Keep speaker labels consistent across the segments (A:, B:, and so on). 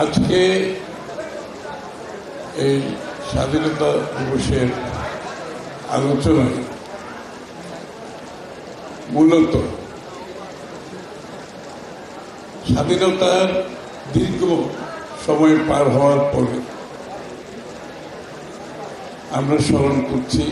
A: আজকে এই স্বাধীনতা দিবসের আলোচনায় মূলত স্বাধীনতার দীর্ঘ সময় পার হওয়ার পরে আমরা স্মরণ করছি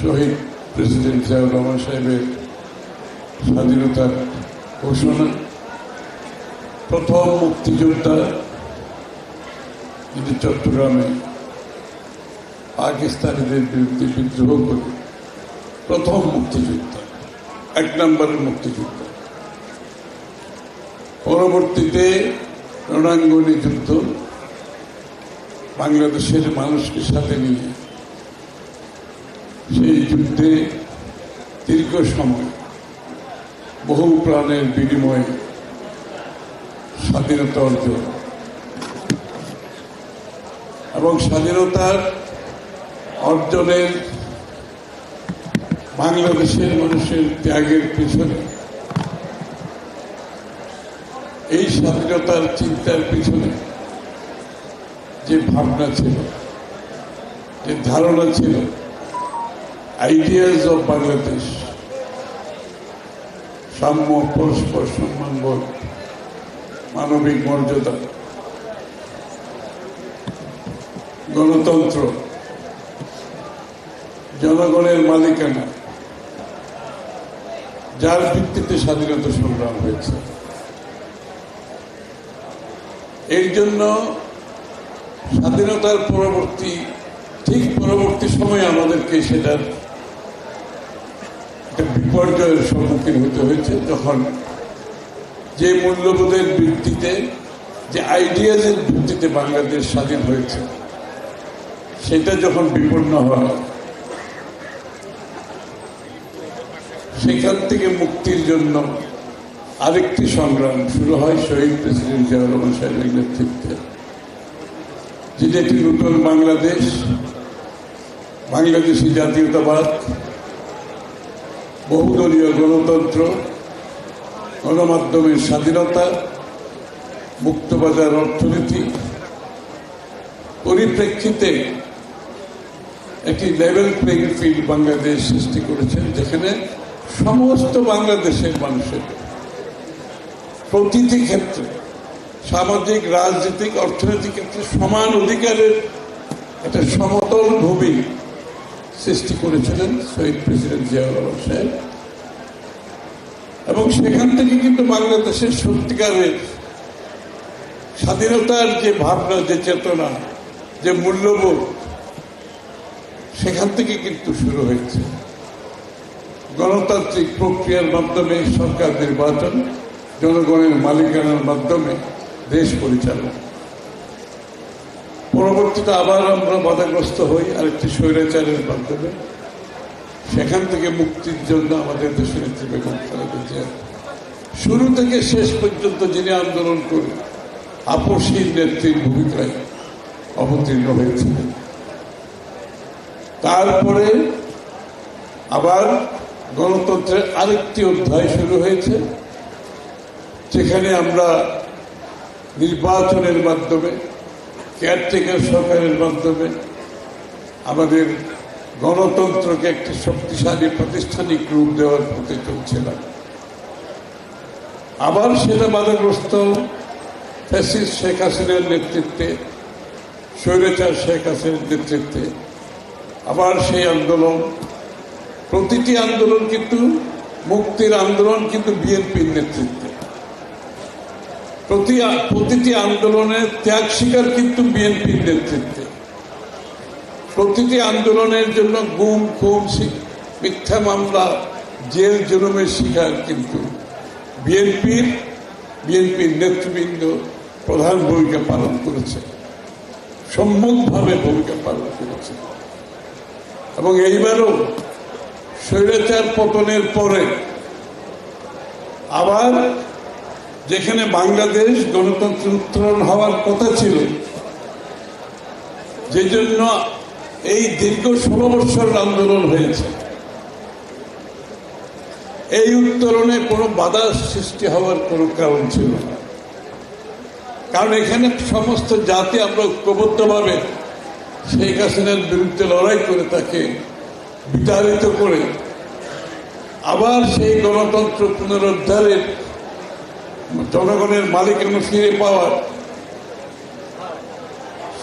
A: শহীদ প্রেসিডেন্ট জিয়াউর রহমান সাহেবের স্বাধীনতার ঘোষণা। প্রথম মুক্তিযোদ্ধা যিনি চট্টগ্রামে পাকিস্তানিদের বিরুদ্ধে বিদ্রোহ করে প্রথম মুক্তিযোদ্ধা, এক নম্বরের মুক্তিযোদ্ধা। পরবর্তীতে রণাঙ্গনে যুদ্ধ, বাংলাদেশের মানুষকে সাথে নিয়ে সেই যুদ্ধে দীর্ঘ সময় বহু প্রাণের বিনিময়ে স্বাধীনতা অর্জন। এবং স্বাধীনতার অর্জনের বাংলাদেশের মানুষের ত্যাগের পিছনে, এই স্বাধীনতার চিন্তার পিছনে যে ভাবনা ছিল, যে ধারণা ছিল আইডিয়াস অফ বাংলাদেশ সাম্য, পরস্পর সম্মানবোধ মানবিক মর্যাদা। গণতন্ত্র। জনগণের মালিকানা। যার ভিত্তিতে স্বাধীনতা সংগ্রাম হয়েছে। এর জন্য স্বাধীনতার পরবর্তী, ঠিক পরবর্তী সময়ে আমাদেরকে সেটার একটা বিপর্যয়ের সম্মুখীন হতে হয়েছে। যখন যে মূল্যবোধের ভিত্তিতে, যে আইডিয়াজের ভিত্তিতে বাংলাদেশ স্বাধীন হয়েছে, সেটা যখন বিপন্ন হয়, সেখান থেকে মুক্তির জন্য আরেকটি সংগ্রাম শুরু হয় শহীদ প্রেসিডেন্ট জিয়াউর রহমান সাহেবের নেতৃত্বে যেটা একটি নতুন বাংলাদেশ, বাংলাদেশি জাতীয়তাবাদ, বহুদলীয় গণতন্ত্র গণমাধ্যমের স্বাধীনতা, মুক্তবাজার অর্থনীতি, পরিপ্রেক্ষিতে একটি লেভেল প্লেইং ফিল্ড বাংলাদেশ সৃষ্টি করেছেন, যেখানে সমস্ত বাংলাদেশের মানুষের প্রতিটি ক্ষেত্রে, সামাজিক, রাজনৈতিক, অর্থনৈতিক ক্ষেত্রে সমান অধিকারের একটা সমতল ভূমি সৃষ্টি করেছিলেন শহীদ প্রেসিডেন্ট জিয়াউর রহমান সাহেব। এবং সেখান থেকে কিন্তু বাংলাদেশের সত্যিকারের স্বাধীনতার যে ভাবনা, যে চেতনা, যে মূল্যবোধ, সেখান থেকে কিন্তু শুরু হয়েছে। গণতান্ত্রিক প্রক্রিয়ার মাধ্যমে সরকার নির্বাচন, জনগণের মালিকানার মাধ্যমে দেশ পরিচালনা। পরবর্তীতে আবার আমরা বাধাগ্রস্ত হই আরেকটি স্বৈরাচারের মাধ্যমে। সেখান থেকে মুক্তির জন্য আমাদের দেশের নেত্রী বেগম খালেদা জিয়া শুরু থেকে শেষ পর্যন্ত যিনি আন্দোলন করে আপসীর নেত্রীর ভূমিকায় অবতীর্ণ হয়েছিলেন। তারপরে আবার গণতন্ত্রের আরেকটি অধ্যায় শুরু হয়েছে, যেখানে আমরা নির্বাচনের মাধ্যমে কেয়ারটেকার সরকারের মাধ্যমে আমাদের গণতন্ত্রকে একটি শক্তিশালী প্রাতিষ্ঠানিক রূপ দেওয়ার পথে চলছিলাম। আবার সেটা বাধাগ্রস্ত ফ্যাসিস্ট শেখ হাসিনার নেতৃত্বে, স্বৈরাচার শেখ হাসিনার নেতৃত্বে। আবার সেই আন্দোলন, প্রতিটি আন্দোলন কিন্তু, মুক্তির আন্দোলন কিন্তু বিএনপির নেতৃত্বে। প্রতি, প্রতিটি আন্দোলনের ত্যাগ স্বীকার কিন্তু বিএনপির নেতৃত্বে। প্রতিটি আন্দোলনের জন্য গুম, খুন মিথ্যা মামলা, জেল জুলুমের শিকার কিন্তু। বিএনপির বিএনপির নেতৃবৃন্দ প্রধান ভূমিকা পালন করেছে। সম্মুখভাবে ভূমিকা পালন করেছে। এবং এইবারও স্বৈরাচার পতনের পরে আবার যেখানে বাংলাদেশ গণতন্ত্র উত্তরণ হওয়ার কথা ছিল যে জন্য এই দীর্ঘ ষোলো বৎসরের আন্দোলন হয়েছে। এই উত্তরণে কোনো বাধা সৃষ্টি হওয়ার কোনো কারণ ছিল না। কারণ এখানে সমস্ত জাতি আমরা ঐক্যবদ্ধভাবে শেখ হাসিনার বিরুদ্ধে লড়াই করে তাকে বিতাড়িত করে আবার সেই গণতন্ত্র পুনরুদ্ধারের জনগণের মালিকানা ফিরে পাওয়ার,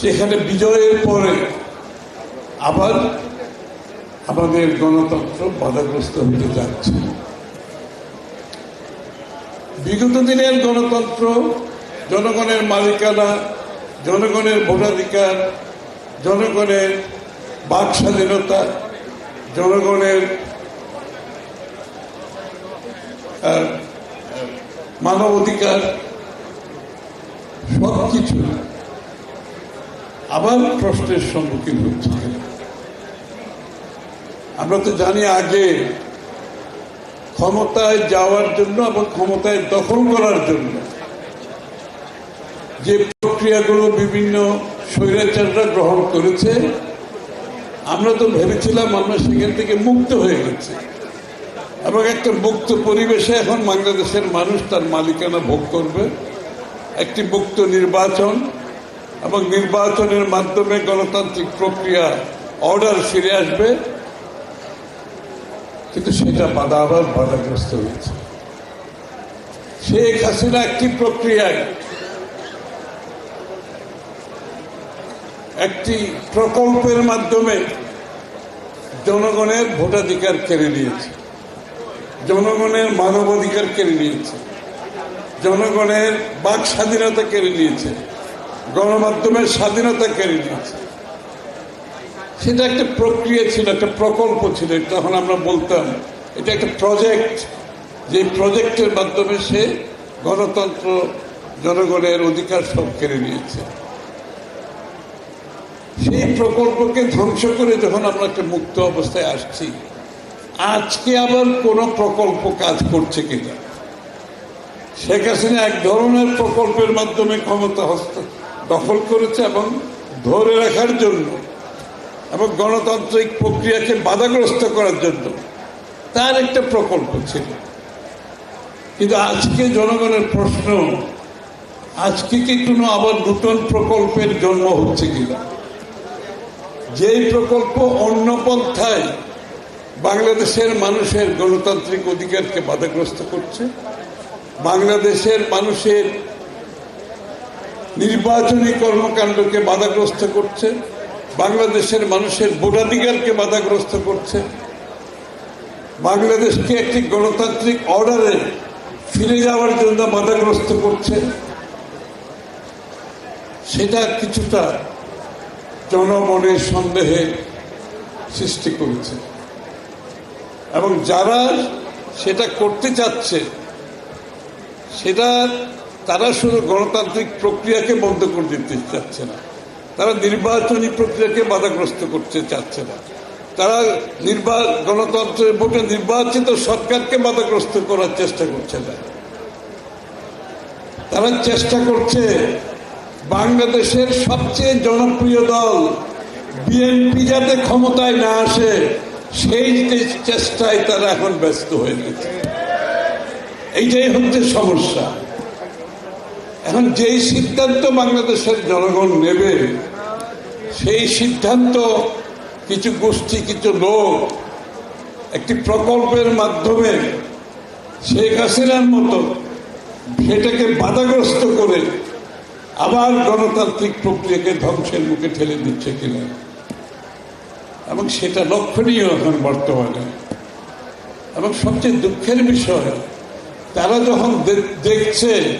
A: সেখানে বিজয়ের পরে আবার আমাদের গণতন্ত্র বাধাগ্রস্ত হতে যাচ্ছে। বিগত দিনের গণতন্ত্র, জনগণের মালিকানা, জনগণের ভোটাধিকার, জনগণের বাক স্বাধীনতা, জনগণের মানব অধিকার সব কিছু আবার প্রশ্নের সম্মুখীন হচ্ছে। আমরা তো জানি আগে ক্ষমতায় যাওয়ার জন্য এবং ক্ষমতায় দখল করার জন্য যে প্রক্রিয়াগুলো বিভিন্ন স্বৈরাচাররা গ্রহণ করেছে, আমরা তো ভেবেছিলাম আমরা সেখান থেকে মুক্ত হয়ে গেছি। এবং একটা মুক্ত পরিবেশে এখন বাংলাদেশের মানুষ তার মালিকানা ভোগ করবে। একটি মুক্ত নির্বাচন এবং নির্বাচনের মাধ্যমে গণতান্ত্রিক প্রক্রিয়া, অর্ডার ফিরে আসবে। সেটা বাধা আবার বাধাগ্রস্ত হয়েছে। শেখ হাসিনা একটি প্রক্রিয়ায় একটি প্রকল্পের মাধ্যমে জনগণের ভোটাধিকার কেড়ে নিয়েছে। জনগণের মানবাধিকার কেড়ে নিয়েছে। জনগণের বাক স্বাধীনতা কেড়ে নিয়েছে। গণমাধ্যমের স্বাধীনতা কেড়ে নিয়েছে। সেটা একটা প্রক্রিয়া ছিল, একটা প্রকল্প ছিল তখন আমরা বলতাম। এটা একটা প্রজেক্ট যে প্রজেক্টের মাধ্যমে সে গণতন্ত্র, জনগণের অধিকার সব কেড়ে নিয়েছে। সেই প্রকল্পকে ধ্বংস করে যখন আমরা একটা মুক্ত অবস্থায় আসছি, আজকে আবার কোন প্রকল্প কাজ করছে কিনা? শেখ হাসিনা এক ধরনের প্রকল্পের মাধ্যমে ক্ষমতা হস্ত, দখল করেছে এবং ধরে রাখার জন্য এবং গণতান্ত্রিক প্রক্রিয়াকে বাধাগ্রস্ত করার জন্য তার একটা প্রকল্প ছিল। কিন্তু আজকে জনগণের প্রশ্ন, আজকে কি কোনো আবার নতুন প্রকল্পের জন্ম হচ্ছে কিনা? যেই প্রকল্প অন্য পন্থায় বাংলাদেশের মানুষের গণতান্ত্রিক অধিকারকে বাধাগ্রস্ত করছে, বাংলাদেশের মানুষের নির্বাচনী কর্মকাণ্ডকে বাধাগ্রস্ত করছে, বাংলাদেশের মানুষের ভোটাধিকারকে বাধাগ্রস্ত করছে বাংলাদেশকে একটি গণতান্ত্রিক অর্ডারে ফিরে যাওয়ার জন্য বাধাগ্রস্ত করছে। সেটা কিছুটা জনমনের সন্দেহে সৃষ্টি করেছে। এবং যারা সেটা করতে চাচ্ছে, সেটা তারা শুধু গণতান্ত্রিক প্রক্রিয়াকে বন্ধ করে দিতে চাচ্ছে না। তারা নির্বাচনী প্রক্রিয়াকে বাধাগ্রস্ত করতে চাচ্ছে না। তারা নির্বা গণতন্ত্রের ভোটে নির্বাচিত সরকারকে বাধাগ্রস্ত করার চেষ্টা করছে না। তারা চেষ্টা করছে বাংলাদেশের সবচেয়ে জনপ্রিয় দল বিএনপি যাতে ক্ষমতায় না আসে, সেই চেষ্টায় তারা এখন ব্যস্ত হয়ে গেছে এইটাই হচ্ছে সমস্যা। এখন যেই সিদ্ধান্ত বাংলাদেশের জনগণ নেবে, সেই সিদ্ধান্ত কিছু গোষ্ঠী, কিছু লোক একটি প্রকল্পের মাধ্যমে শেখ হাসিনার মতো সেটাকে বাধাগ্রস্ত করে আবার গণতান্ত্রিক প্রক্রিয়াকে ধ্বংসের মুখে ঠেলে দিচ্ছে কিনা? এবং সেটা লক্ষণীয় এখন বর্তমানে। এবং সবচেয়ে দুঃখের বিষয়, তারা যখন দেখছে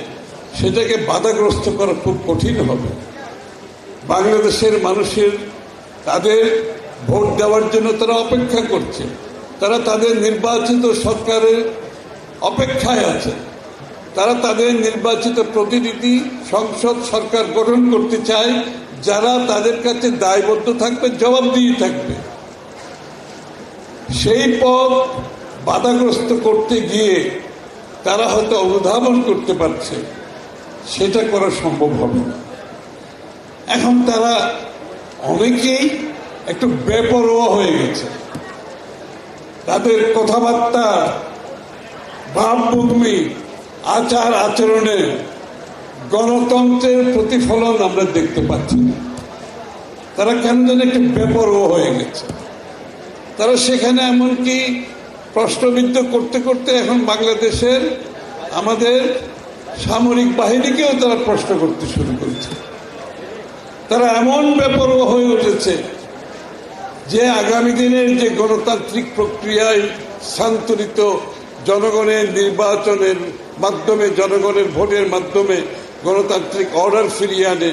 A: সেটাকে বাধাগ্রস্ত করা খুব কঠিন হবে। বাংলাদেশের মানুষের তাদের ভোট দেওয়ার জন্য তারা অপেক্ষা করছে। তারা তাদের নির্বাচিত সরকারের অপেক্ষায় আছে। তারা তাদের নির্বাচিত প্রতিনিধি, সংসদ সরকার গঠন করতে চায়, যারা তাদের কাছে দায়বদ্ধ থাকবে, জবাবদিহি থাকবে। সেই পথ বাধাগ্রস্ত করতে গিয়ে তারা হয়তো অনুধাবন করতে পারছে। সেটা করা সম্ভব হবে না। এখন তারা অনেকেই একটু বেপরোয়া হয়ে গেছে। তাদের কথাবার্তা ভাবভূমি আচার আচরণে গণতন্ত্রের প্রতিফলন আমরা দেখতে পাচ্ছি না। তারা কেন যেন একটু বেপরোয়া হয়ে গেছে। তারা সেখানে এমনকি প্রশ্নবিদ্ধ করতে করতে এখন বাংলাদেশের আমাদের সামরিক বাহিনীকেও তারা প্রশ্ন করতে শুরু করেছে। তারা এমন বেপরোয়া হয়ে উঠেছে যে আগামী দিনের যে গণতান্ত্রিক প্রক্রিয়ায় স্থানান্তরিত জনগণের নির্বাচনের মাধ্যমে, জনগণের ভোটের মাধ্যমে গণতান্ত্রিক অর্ডার ফিরিয়ে আনে,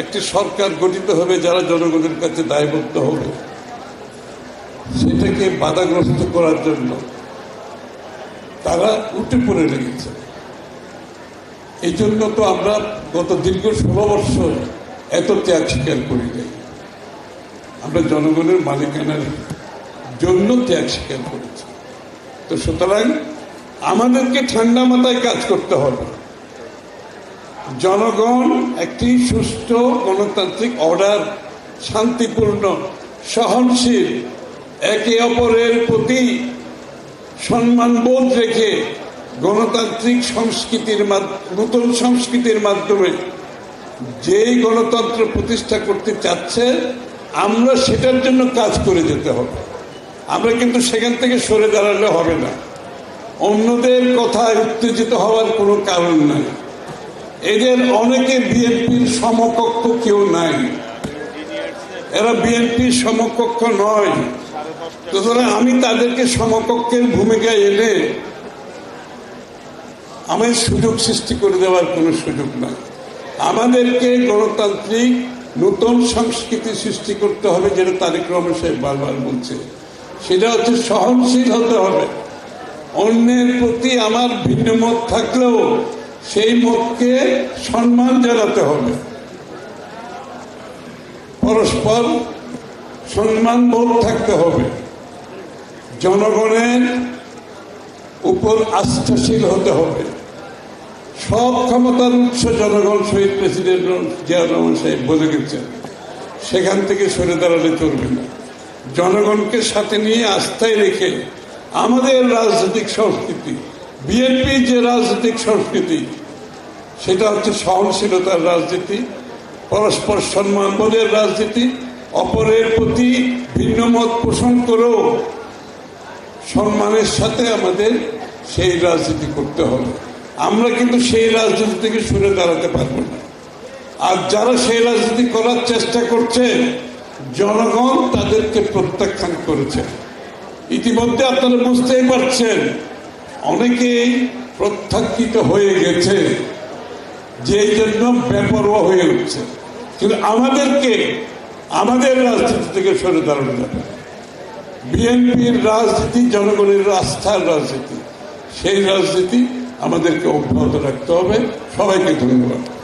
A: একটি সরকার গঠিত হবে যারা জনগণের কাছে দায়বদ্ধ হবে। সেটাকে বাধাগ্রস্ত করার জন্য তারা উঠে পড়ে লেগেছে। এই জন্য তো আমরা গত দীর্ঘ ষোলো বৎসর এত ত্যাগ স্বীকার করি নাই। আমরা জনগণের মালিকানার জন্য ত্যাগ স্বীকার করেছি। তো সুতরাং আমাদেরকে ঠান্ডা মাথায় কাজ করতে হবে। জনগণ একটি সুস্থ গণতান্ত্রিক অর্ডার, শান্তিপূর্ণ, সহনশীল, একে অপরের প্রতি সম্মানবোধ রেখে গণতান্ত্রিক সংস্কৃতির নতুন সংস্কৃতির মাধ্যমে যেই গণতন্ত্র প্রতিষ্ঠা করতে চাচ্ছে আমরা সেটার জন্য কাজ করে যেতে হবে। আমরা কিন্তু সেখান থেকে সরে দাঁড়ালে হবে না। অন্যদের কথায় উত্তেজিত হওয়ার কোনো কারণ নাই। এদের অনেকে বিএনপির সমকক্ষ কেউ নাই। এরা বিএনপির সমকক্ষ নয়। সুতরাং আমি তাদেরকে সমকক্ষের ভূমিকায় এনে আমার সুযোগ সৃষ্টি করে দেওয়ার কোনো সুযোগ নাই। আমাদেরকে গণতান্ত্রিক নতুন সংস্কৃতি সৃষ্টি করতে হবে যেটা তারেক রহমান সাহেব বারবার বলছে, সেটা হচ্ছে সহনশীল হতে হবে। অন্যের প্রতি আমার ভিন্ন মত থাকলেও সেই মতকে সম্মান জানাতে হবে। পরস্পর সম্মান বোধ থাকতে হবে। জনগণের উপর আস্থাশীল হতে হবে। সব ক্ষমতার উৎস জনগণ শহীদ প্রেসিডেন্ট জিয়া রহমান সাহেব বলে গেছেন, সেখান থেকে সরে দাঁড়ালে চলবে না। জনগণকে সাথে নিয়ে আস্থায় রেখে আমাদের রাজনৈতিক সংস্কৃতি, বিএনপির যে রাজনৈতিক সংস্কৃতি, সেটা হচ্ছে সহনশীলতার রাজনীতি, পরস্পর সম্মানবোধের রাজনীতি, অপরের প্রতি ভিন্ন মত পোষণ করেও সম্মানের সাথে আমাদের সেই রাজনীতি করতে হবে। আমরা কিন্তু সেই রাজনীতি থেকে সরে দাঁড়াতে পারব না। আর যারা সেই রাজনীতি করার চেষ্টা করছে, জনগণ তাদেরকে প্রত্যাখ্যান করেছে। ইতিমধ্যে আপনারা বুঝতেই পারছেন, অনেকেই প্রত্যাখ্যিত হয়ে গেছে, যেই জন্য বেপরোয়া হয়ে উঠছে। কিন্তু আমাদেরকে, আমাদের রাজনীতি থেকে সরে দাঁড়ানো যাবে। বিএনপির রাজনীতি জনগণের আস্থার রাজনীতি। সেই রাজনীতি আমাদেরকে অব্যাহত রাখতে হবে। সবাইকে ধন্যবাদ।